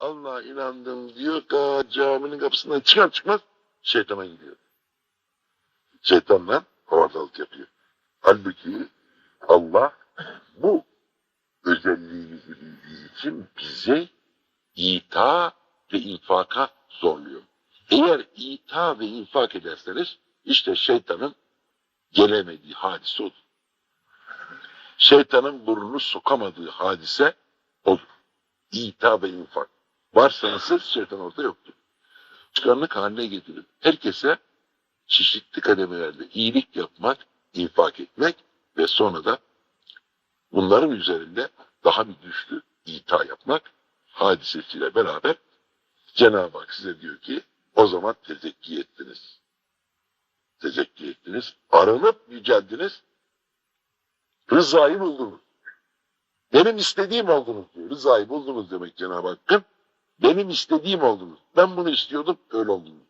Allah'a inandım diyor. Ka caminin kapısından çıkar çıkmaz şeytana gidiyor. Şeytanla havadalık yapıyor. Halbuki Allah bu özelliğimizi bildiği için bize ita ve infaka zorluyor. Eğer ita ve infak ederseniz işte şeytanın gelemediği hadise odur. Şeytanın burnunu sokamadığı hadise odur. İta ve infak. Varsanız siz şeytan orada yoktur. Çıkarlık haline getirin. Herkese çeşitli kademelerde iyilik yapmak, infak etmek ve sonra da bunların üzerinde daha bir güçlü ita yapmak hadisesiyle beraber Cenab-ı Hak size diyor ki o zaman tezekki ettiniz. Tezekki ettiniz. Aranıp yüceldiniz. Rızayı buldunuz. Benim istediğim oldunuz diyor. Rızayı buldunuz demek Cenab-ı Hakk'ın. Benim istediğim oldunuz. Ben bunu istiyordum, öyle oldunuz.